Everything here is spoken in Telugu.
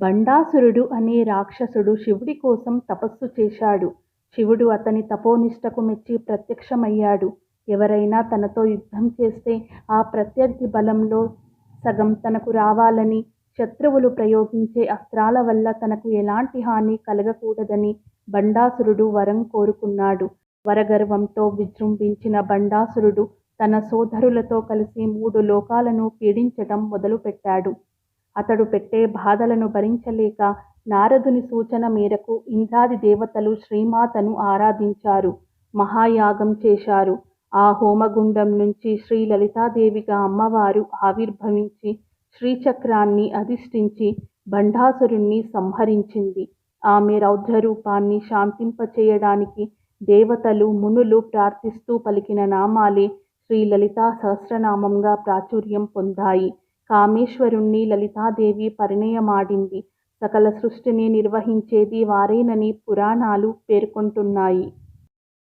బండాసురుడు అనే రాక్షసుడు శివుడి కోసం తపస్సు చేశాడు. శివుడు అతని తపోనిష్టకు మెచ్చి ప్రత్యక్షమయ్యాడు. ఎవరైనా తనతో యుద్ధం చేస్తే ఆ ప్రత్యర్థి బలంలో సగం తనకు రావాలని, శత్రువులు ప్రయోగించే అస్త్రాల వల్ల తనకు ఎలాంటి హాని కలగకూడదని బండాసురుడు వరం కోరుకున్నాడు. వరగర్వంతో విజృంభించిన బండాసురుడు తన సోదరులతో కలిసి మూడు లోకాలను పీడించటం మొదలుపెట్టాడు. అతడు పెట్టే బాధలను భరించలేక నారదుని సూచన మేరకు ఇంద్రాది దేవతలు శ్రీమాతను ఆరాధించారు. మహాయాగం చేశారు. ఆ హోమగుండం నుంచి శ్రీ లలితాదేవిగా అమ్మవారు ఆవిర్భవించి శ్రీచక్రాన్ని అధిష్ఠించి భండాసురుణ్ణి సంహరించింది. ఆమె రౌద్రరూపాన్ని శాంతింపచేయడానికి దేవతలు, మునులు ప్రార్థిస్తూ పలికిన నామాలే శ్రీ లలితా సహస్రనామంగా ప్రాచుర్యం పొందాయి. కామేశ్వరుణ్ణి లలితాదేవి పరిణయమాడింది. సకల సృష్టిని నిర్వహించేది వారేనని పురాణాలు పేర్కొంటున్నాయి.